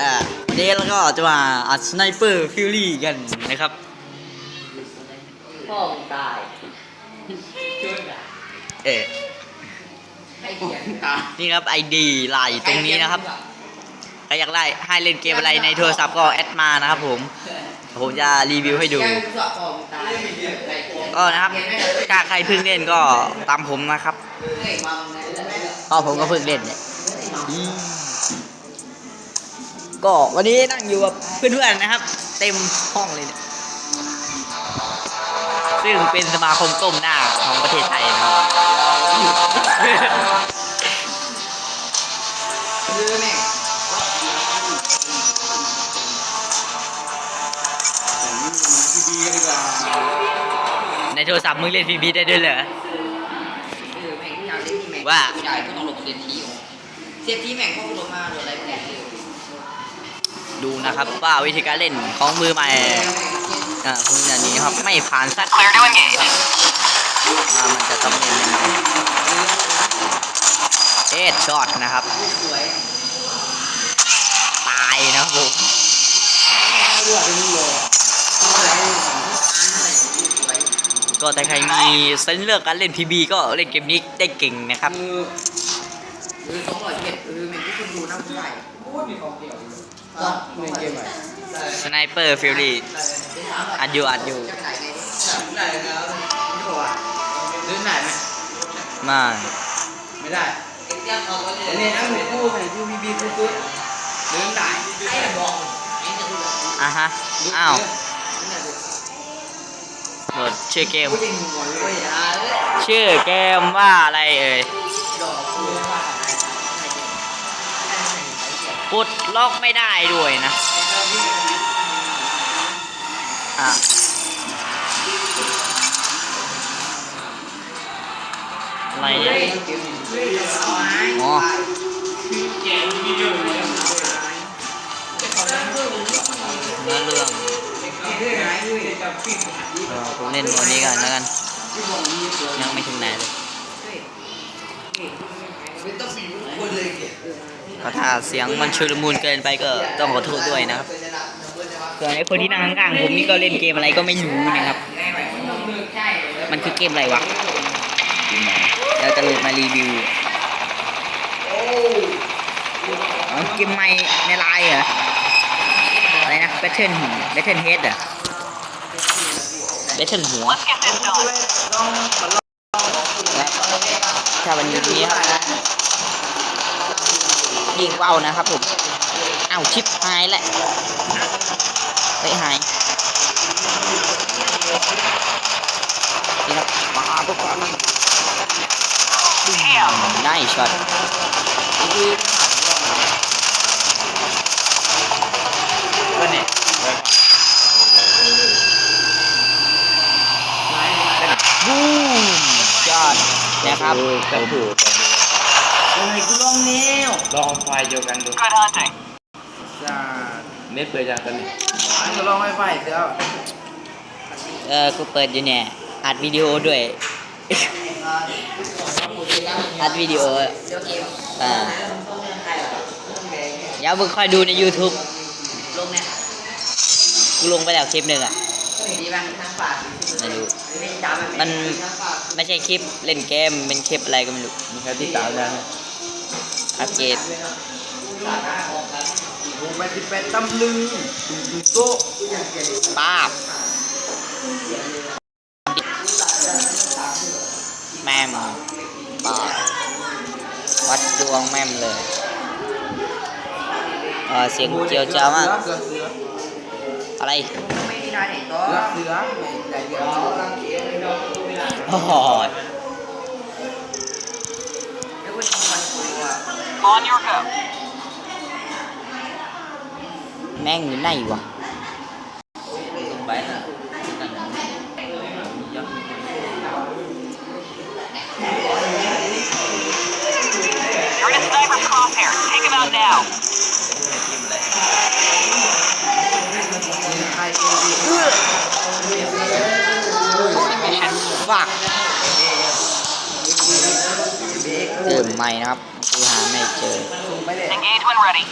อ่าวันนี้เราก็จะมาอัดสไนเปอร์ฟิวรี่กันนะครับพ่อมึงตายเอ๊ะให้เขียนนี่ครับไอดีไลน์ตรงนี้นะครับใครอยากได้ให้เล่นเกมอะไรในโทรศัพท์ก็แอดมานะครับผมผมจะรีวิวให้ดูแกงสอบพ่อมึงตายก็นะครับถ้าใครเพิ่งเล่นก็ตามผมนะครับเฮ้ยมังนะก็ผมก็เพิ่งเล่นเนี่ย ก็วันนี้นั่งอยู่กับเพื่อนๆนะครับ เต็มห้องเลยเนี่ยซึ่งเป็นสมาคมก้มหน้าของประเทศไทยนะครับในโทรศัพท์มึงเล่นพีบีได้ด้วยเหรอว่ากเล่นที่แม่งว่าใหญ่ก็ต้องหลบเสียทีเสียทีแม่งพ่อกูลงมาโดนอะไร ดูนะครับว่าวิธีการเล่นของมือใหม่อ่าคุณอย่างนี้ครับไม่ผ่านสักครั้งว่ามันจะต้องเล่นยังไงเอ็ดช็อตนะครับสวยตายนะครับผมดูอะเป็นมึงโลอะไรอันอะไรสวยก็แต่ใครมีเซนส์เลือกการเล่นพีบีก็เล่นเกมนี้ได้เก่งนะครับมือมือสองร้อยเจ็ดเออแม่งที่คุณดูน้ำผู้ใหญ่โคตรมีของเกี่ยวก็ ในเกมใหม่สไนเปอร์ฟิลลี่อัดอยู่อัดอยู่ไหนครับไม่บอกว่าเดินไหนไหมไมาไม่ได้เนี่ยนั่งหัวกู้ไปยูบีบีกู้เดินได้ไอ้บอกอะฮะอ้าวหลดชื่อเกม ชื่อเกมว่าอะไรเอ่ย ปลดล็อกไม่ได้ด้วยนะอะอะไรเนี่ยอ๋อเนื้อเรื่องเออผมเล่นวันนี้กันแล้วกัน ยังไม่ถึงไหนเลย ไม่ต้องมีคนเลยเก ก็ถ้าเสียงมันชุลมุนเกินไปก็ต้องขอโทษด้วยนะครับส่วนไอ้คนที่นั่งข้างๆผมนี่ก็เล่นเกมอะไรก็ไม่รู้นะครับ มันคือเกมอะไรวะเราจะโหลดมารีวิวอ๋อเกมใหม่ในไลน์เหรออะไรนะ Battle Battle Head เหรอ Battle หัวถ้าวันนี้ครับ ยิงเป้านะครับผมอ้าวชิปหายแหละไปหายนี่ครับมาปุ๊บก่อนได้ช็อตก็เนี่ยบูมช็อตนะครับผมเลยกูลองแนวลองไฟล์เดียวกันดูจ้าเน็ตเปิดยังกันนี่อันก็ลองไฟไฟเสียวเออกูเปิดอยู่เนี่ยอัดวิดีโอด้วย อัดวิดีโอเดี๋ยวเกมอ่าเดี๋ยวมึงคอยดูใน YouTube ลงเนี่ยกูลงไปแล้วคลิปหนึ่งอะ ดีป่ะทางปากไม่รู้ไม่จำมัน ไม่ใช่คลิปเล่นเกม เป็นคลิปอะไรก็ไม่รู้ มีใครติดตามยัง อัปเกรดลงไปสิเป็นตำลึงตุ้งตุ้งโต๊ะป้าบแม่มป้าบวัดดวงแม่มเลยเออเสียงเจียวจ้าวมากเสือเสืออะไรไม่ได้ไหนตัวเสือใหญ่เดีย On your go. แม่งอยู่ไหนวะไปนะ You're in a sniper's crosshair. Take him out now. ใครเป็นดี Mission. ฝากเติมใหม่นะครับ กูหาไม่เจอส่งไปเลย Engage when ready.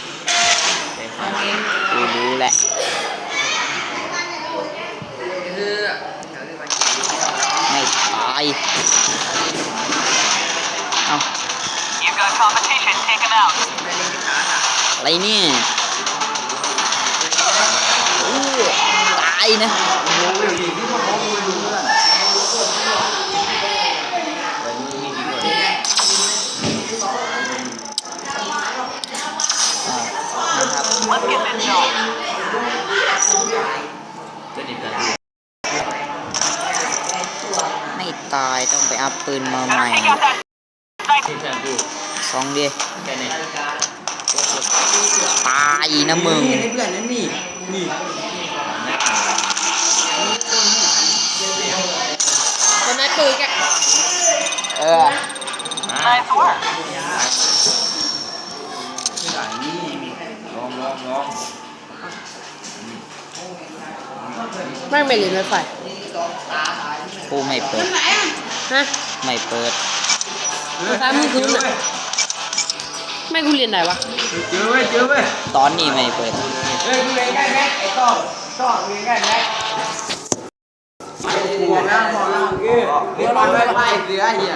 กูรู้แหละคือไม่ตายเอา You've got competition. Take them out. อะไรเนี่ยอู้ตายนะโอ้ยที่ ตายต้องไปอัพปืนมาให Better ม่ take out that sniper. ที่ฉันดูสองดีแค่นี้ตายนะมึงนี่เพื่อนนั่นนี่นี่คนนั้นปืนแกเออ Nice work. ลองลองลองแม่งไม่เรียนรถไฟ กูไม่เปิด ฮะไม่เปิดรถไฟมือคืนอะแม่งกูเรียนไหนวะ เจอเว้ยเจอเว้ยตอนนี้ไม่เปิด เฮ้ยกูเรียนใกล้แม็กไอ้ต้องต้องเรียนใกล้แม็กไปเรียนแล้วพอแล้วเออเรียนไปไปเสือเหี้ย